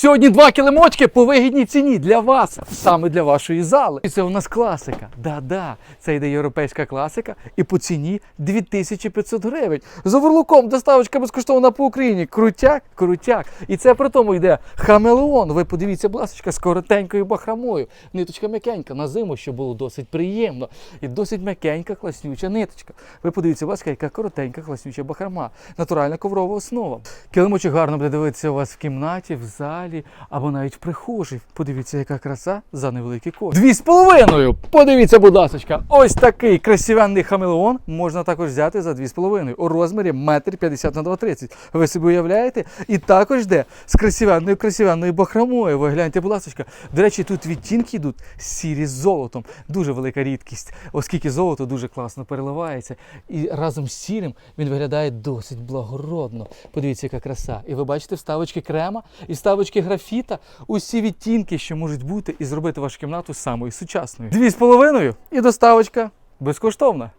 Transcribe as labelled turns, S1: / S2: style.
S1: Сьогодні два килимочки по вигідній ціні для вас, саме для вашої зали. І це у нас класика. Да-да, це йде європейська класика і по ціні 2500 гривень. З оверлуком доставочка безкоштовна по Україні. Крутяк, крутяк. І це при тому йде хамелеон. Ви подивіться, ласка, з коротенькою бахромою. Ниточка м'якенька на зиму, що було досить приємно. І досить м'якенька, класнюча ниточка. Ви подивіться, будь ласка, яка коротенька, класнюча бахрома. Натуральна коврова основа. Килимочок гарно буде дивитися у вас в кімнаті, в залі або навіть в прихожій. Подивіться, яка краса за невеликий кошт. Дві з половиною. Подивіться, будь ласка, ось такий красивенний хамелеон можна також взяти за дві з половиною у розмірі 1,50 на 2,30. Ви собі уявляєте? І також йде з красивенною красивенною бахромою. Ви гляньте, будь ласка. До речі, тут відтінки йдуть сірі з золотом. Дуже велика рідкість, оскільки золото дуже класно переливається. І разом з сірим він виглядає досить благородно. Подивіться, яка краса. І ви бачите вставочки крема і вставочки графіта, усі відтінки, що можуть бути, і зробити вашу кімнату самою сучасною. Дві з половиною і доставочка безкоштовна.